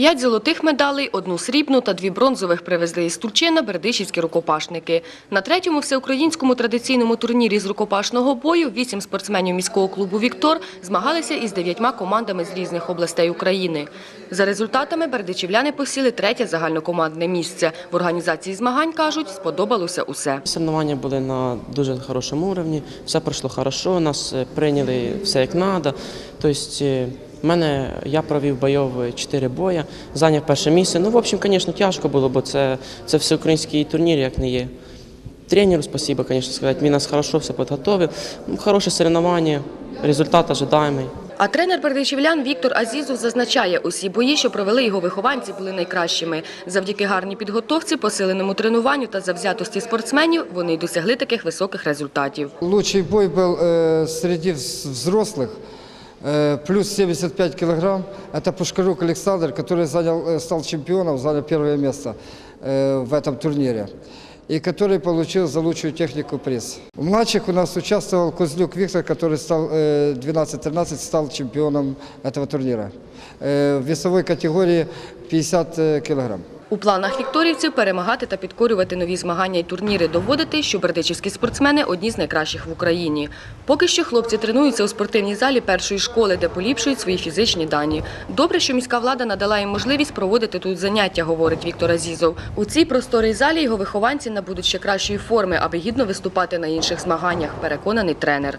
П'ять золотих медалей, одну срібну та дві бронзових привезли із Турчина бердичівські рукопашники. На третьому всеукраїнському традиційному турнірі з рукопашного бою вісім спортсменів міського клубу «Віктор» змагалися із дев'ятьма командами з різних областей України. За результатами бердичівляни посіли третє загальнокомандне місце. В організації змагань, кажуть, сподобалося усе. Соревнування були на дуже хорошому рівні, все пройшло хорошо, нас е, прийняли все як треба. Тобто, е, в мене я провів бойов 4 бої, зайняв перше місце. Ну, в общем, звісно, тяжко було, бо це, це всеукраїнський турнір, як не є. Тренеру спасибо, звісно, сказати. Він нас хорошо все підготовив. Ну, Хороше соревнування, результат ожидаємий. А тренер бердичівлян Віктор Азізов зазначає, усі бої, що провели його вихованці, були найкращими. Завдяки гарній підготовці, посиленому тренуванню та завзятості спортсменів вони й досягли таких високих результатів. Лучший бой был э, среди вз- взрослых, э, плюс 75 килограмм. Это Пушкарук Александр, который занял, э, стал чемпионом, занял первое место э, в этом турнире. И который получил за лучшую технику приз. В младших у нас участвовал Козлюк Виктор, который стал э, 12-13, стал чемпионом этого турнира. Э, в весовой категории 50 э, килограмм. У планах вікторівців перемагати та підкорювати нові змагання і турніри, доводити, що бердичівські спортсмени одні з найкращих в Україні. Поки що хлопці тренуються у спортивній залі першої школи, де поліпшують свої фізичні дані. Добре, що міська влада надала їм можливість проводити тут заняття, говорить Віктор Азізов. У цій просторій залі його вихованці набудуть ще кращої форми, аби гідно виступати на інших змаганнях, переконаний тренер.